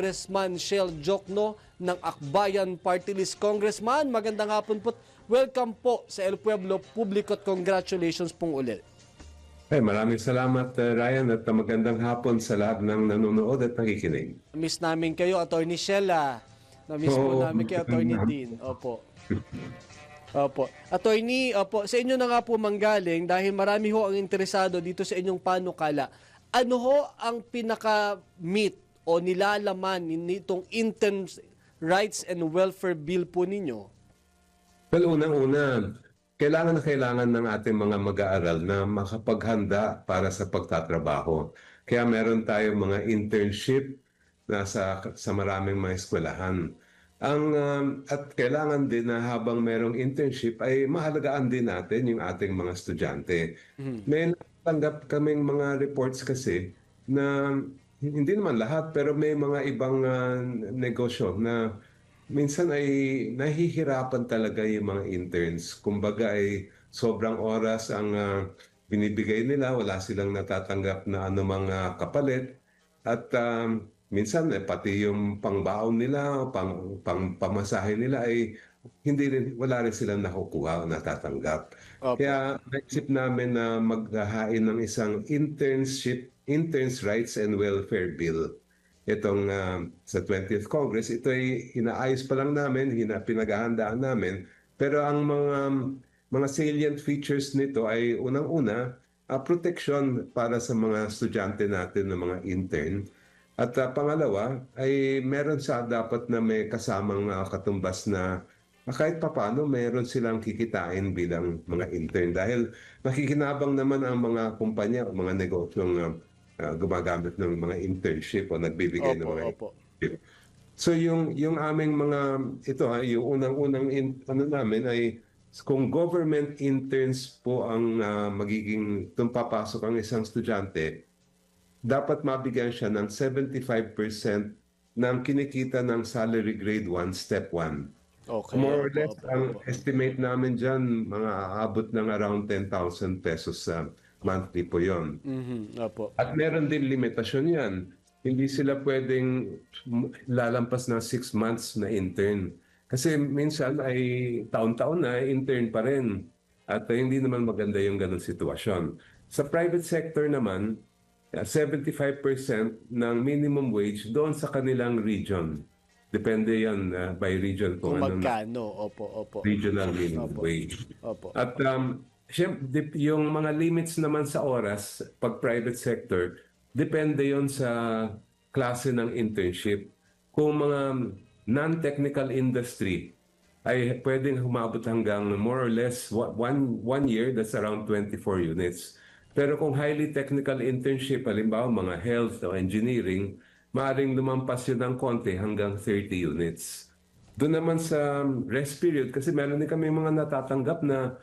Congressman Shell Jokno ng Akbayan Party List. Congressman, magandang hapon po. Welcome po sa El Pueblo Publico at congratulations pong ulit. Ay, maraming salamat uh, Ryan at magandang hapon sa lahat ng nanonood at nakikinig. Miss namin kayo, Attorney Shella. Na-miss po namin kayo, Attorney Dean. Opo. Opo. Attorney, opo, sa inyo na nga po manggaling dahil marami ho ang interesado dito sa inyong panukala. Ano ho ang pinaka-meat o nilalaman nitong Interns Rights and Welfare Bill po ninyo? Well, unang-una, kailangan na kailangan ng ating mga mag-aaral na makapaghanda para sa pagtatrabaho. Kaya meron tayong mga internship na sa, sa maraming mga eskwelahan. Ang, um, at kailangan din na habang merong internship ay mahalagaan din natin yung ating mga estudyante. May natanggap kaming mga reports kasi na hindi naman lahat pero may mga ibang ah, negosyo na minsan ay nahihirapan talaga yung mga interns. Kumbaga ay sobrang oras ang ah, binibigay nila, wala silang natatanggap na anumang ah, kapalit. At um, minsan eh, pati yung pangbaon nila, pang, pang pamasahe nila ay hindi rin, wala rin silang nakukuha o natatanggap. Opo. Kaya naisip namin na maghahain ng isang internship, Interns Rights and Welfare Bill itong ah, sa 20th Congress. Ito ay inaayos pa lang namin, hina, pinaghahandaan namin. Pero ang mga mga salient features nito ay unang-una, ah, protection para sa mga estudyante natin ng mga intern. At ah, pangalawa ay meron sa dapat na may kasamang ah, katumbas na ah, kahit papano meron silang kikitain bilang mga intern dahil nakikinabang naman ang mga kumpanya mga negosyong ah, ah, gumagamit ng mga internship o nagbibigay ng Opo, mga opo. internship. So yung yung aming mga ito ha, yung unang-unang in, ano namin ay kung government interns po ang ah, magiging tung papasok ang isang estudyante, dapat mabigyan siya ng 75% ng kinikita ng salary grade 1 step 1. Okay. More or less, ang estimate namin dyan, mga aabot ng around 10,000 pesos sa monthly po yon. Mhm, opo. At meron din limitasyon yan. Hindi sila pwedeng lalampas ng 6 months na intern. Kasi minsan ay taon-taon na intern pa rin. At uh, hindi naman maganda yung ganong sitwasyon. Sa private sector naman, uh, 75% ng minimum wage doon sa kanilang region. Depende yan uh, by region kung, Kung magkano, opo, opo. regional minimum Opo. wage. Opo. At um, siyem- dip- yung mga limits naman sa oras, pag private sector, depende yon sa klase ng internship. Kung mga non-technical industry, ay pwedeng humabot hanggang more or less one, one year, that's around 24 units. Pero kung highly technical internship, halimbawa mga health o engineering, maaaring lumampas yun ng konti hanggang 30 units. Doon naman sa rest period, kasi meron din kami mga natatanggap na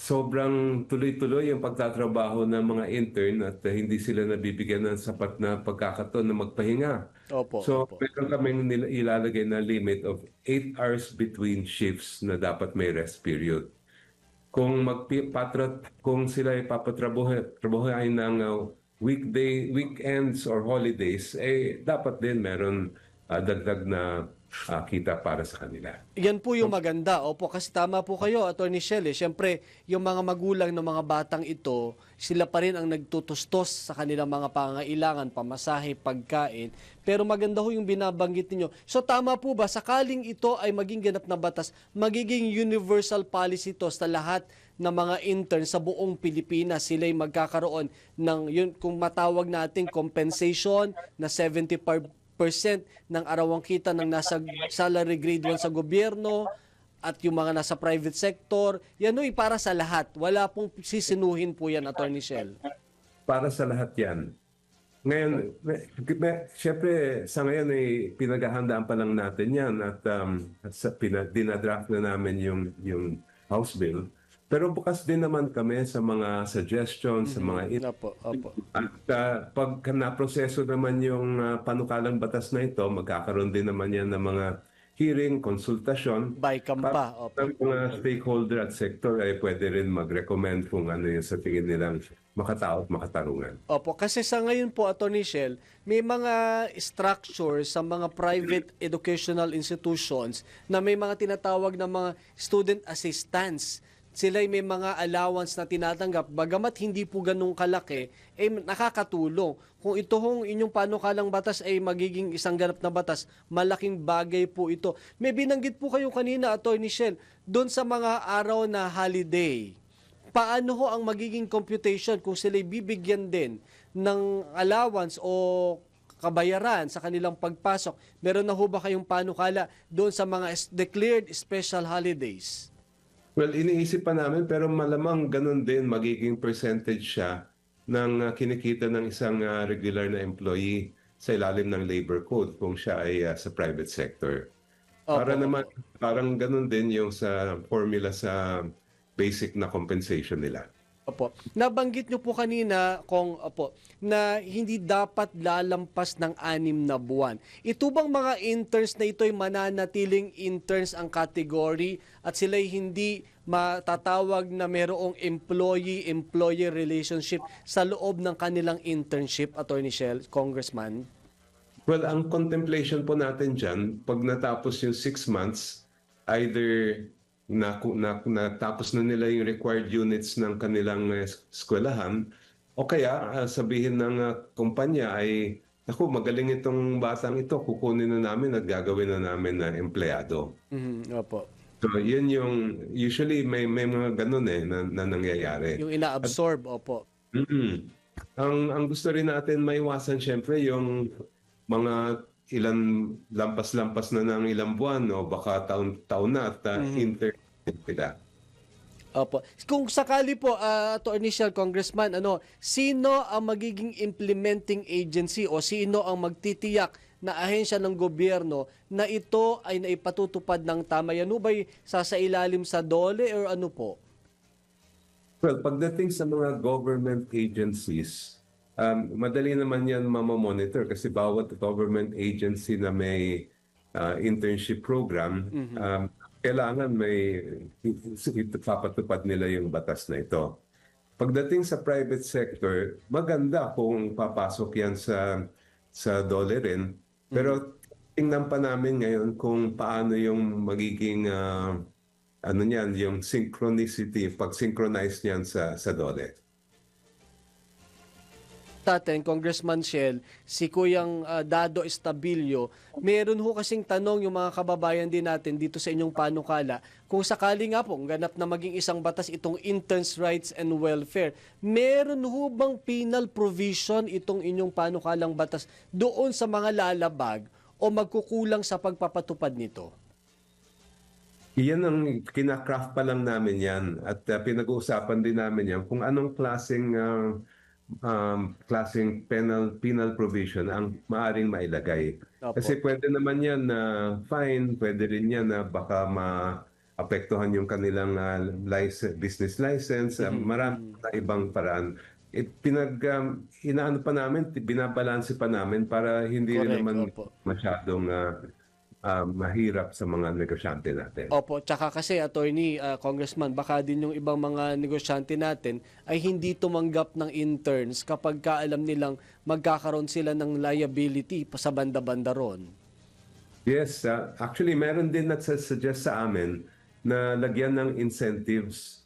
sobrang tuloy-tuloy yung pagtatrabaho ng mga intern at uh, hindi sila nabibigyan ng sapat na pagkakataon na magpahinga. Opo, so, opo. meron kaming ilalagay na limit of 8 hours between shifts na dapat may rest period. Kung magpatrat kung sila ay papatrabahoy ng uh, weekday, weekends or holidays, eh dapat din meron uh, dagdag na uh, kita para sa kanila. Yan po yung maganda. Opo, kasi tama po kayo, Attorney Shelley. Siyempre, yung mga magulang ng mga batang ito, sila pa rin ang nagtutustos sa kanilang mga pangailangan, pamasahe, pagkain. Pero maganda ho yung binabanggit ninyo. So tama po ba, sakaling ito ay maging ganap na batas, magiging universal policy to sa lahat ng mga intern sa buong Pilipinas. Sila'y magkakaroon ng, yun, kung matawag natin, compensation na 75 percent ng arawang kita ng nasa salary grade 1 sa gobyerno at yung mga nasa private sector, yan ho'y para sa lahat. Wala pong sisinuhin po yan, Attorney Shell. para sa lahat yan. Ngayon, syempre, sa ngayon ay pinaghahandaan pa lang natin yan at um, sa, pina, dinadraft na namin yung, yung House Bill. Pero bukas din naman kami sa mga suggestions, sa mga in- Opo, opo. at uh, pag naproseso naman yung uh, panukalang batas na ito, magkakaroon din naman yan ng mga hearing, konsultasyon. Bycam pa. Opo. Ang mga stakeholder at sector ay pwede rin mag-recommend kung ano yung sa tingin nilang makatao at makatarungan. Opo, kasi sa ngayon po, Attorney Shell, may mga structures sa mga private educational institutions na may mga tinatawag na mga student assistants. Sila may mga allowance na tinatanggap. Bagamat hindi po ganun kalaki, eh nakakatulong. Kung ito hong inyong panukalang batas ay magiging isang ganap na batas, malaking bagay po ito. May binanggit po kayo kanina, Attorney Shell, doon sa mga araw na holiday paano ho ang magiging computation kung sila'y bibigyan din ng allowance o kabayaran sa kanilang pagpasok? Meron na ho ba kayong panukala doon sa mga declared special holidays? Well, iniisip pa namin pero malamang ganun din magiging percentage siya ng uh, kinikita ng isang uh, regular na employee sa ilalim ng labor code kung siya ay uh, sa private sector. Para Opo, naman parang ganun din yung sa formula sa basic na compensation nila. Opo. Nabanggit nyo po kanina, kung opo, na hindi dapat lalampas ng anim na buwan. Ito bang mga interns na ito'y mananatiling interns ang category at sila'y hindi matatawag na merong employee-employer relationship sa loob ng kanilang internship, Attorney Shell, Congressman? Well, ang contemplation po natin dyan, pag natapos yung six months, either na, na, natapos na nila yung required units ng kanilang uh, eskwelahan, o kaya uh, sabihin ng uh, kumpanya ay, Ako, magaling itong batang ito, kukunin na namin at gagawin na namin na empleyado. Mhm, opo. So, yun yung, usually may, may mga ganun eh na, na nangyayari. Yung ina-absorb, opo. Mm-mm. Ang ang gusto rin natin maiwasan syempre yung mga ilan lampas-lampas na ng ilang buwan o baka taon-taon na at uh, inter sila. Opo. Kung sakali po, uh, Attorney Shell, Congressman, ano, sino ang magiging implementing agency o sino ang magtitiyak na ahensya ng gobyerno na ito ay naipatutupad ng tama? Yan ba'y sasailalim sa dole or ano po? Well, pagdating sa mga government agencies, um, madali naman yan mamamonitor kasi bawat government agency na may uh, internship program, um, kailangan may ipapatupad nila yung batas na ito. Pagdating sa private sector, maganda kung papasok yan sa sa dole rin. Pero tingnan pa namin ngayon kung paano yung magiging ah, ano niyan, yung synchronicity, pag-synchronize niyan sa sa dole. Taten, Congressman Shell, si Kuyang ah, Dado Estabilio, meron ho kasing tanong yung mga kababayan din natin dito sa inyong panukala, kung sakali nga po, ganap na maging isang batas itong interns rights and welfare, meron ho bang penal provision itong inyong panukalang batas doon sa mga lalabag o magkukulang sa pagpapatupad nito? Iyan ang kinakraft pa lang namin yan at uh, pinag-uusapan din namin yan kung anong klaseng uh, um, klaseng penal penal provision ang maaring mailagay. Opo. Kasi pwede naman yan na fine, pwede rin yan na baka maapektuhan yung kanilang uh, license, business license, uh, marami na ibang paraan. It, pinag um, inaano pa namin, binabalanse pa namin para hindi rin Correct, naman opo. masyadong uh, uh, mahirap sa mga negosyante natin. Opo, tsaka kasi attorney, ah, congressman, baka din yung ibang mga negosyante natin ay hindi tumanggap ng interns kapag kaalam nilang magkakaroon sila ng liability pa sa banda-banda ron. Yes, uh, actually meron din nagsusuggest sa amin na lagyan ng incentives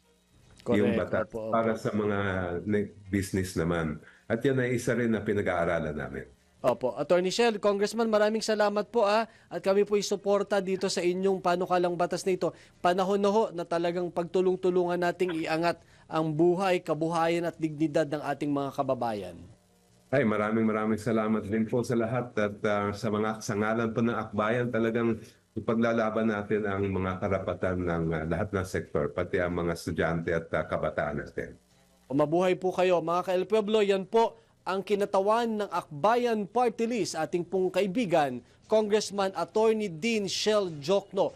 yung Correct, batas opo, opo. para sa mga ne- business naman. At yan ay isa rin na pinag-aaralan namin. Opo, Attorney Shell, Congressman, maraming salamat po ah. At kami po suporta dito sa inyong panukalang batas na ito. Panahon na ho na talagang pagtulong-tulungan nating iangat ang buhay, kabuhayan at dignidad ng ating mga kababayan. Ay, maraming maraming salamat din po sa lahat at uh, sa mga sangalan po ng akbayan talagang ipaglalaban natin ang mga karapatan ng uh, lahat ng sektor, pati ang mga estudyante at uh, kabataan natin. O mabuhay po kayo mga ka-El Pueblo, yan po ang kinatawan ng Akbayan Party List, ating pong kaibigan, Congressman Attorney Dean Shell Jokno.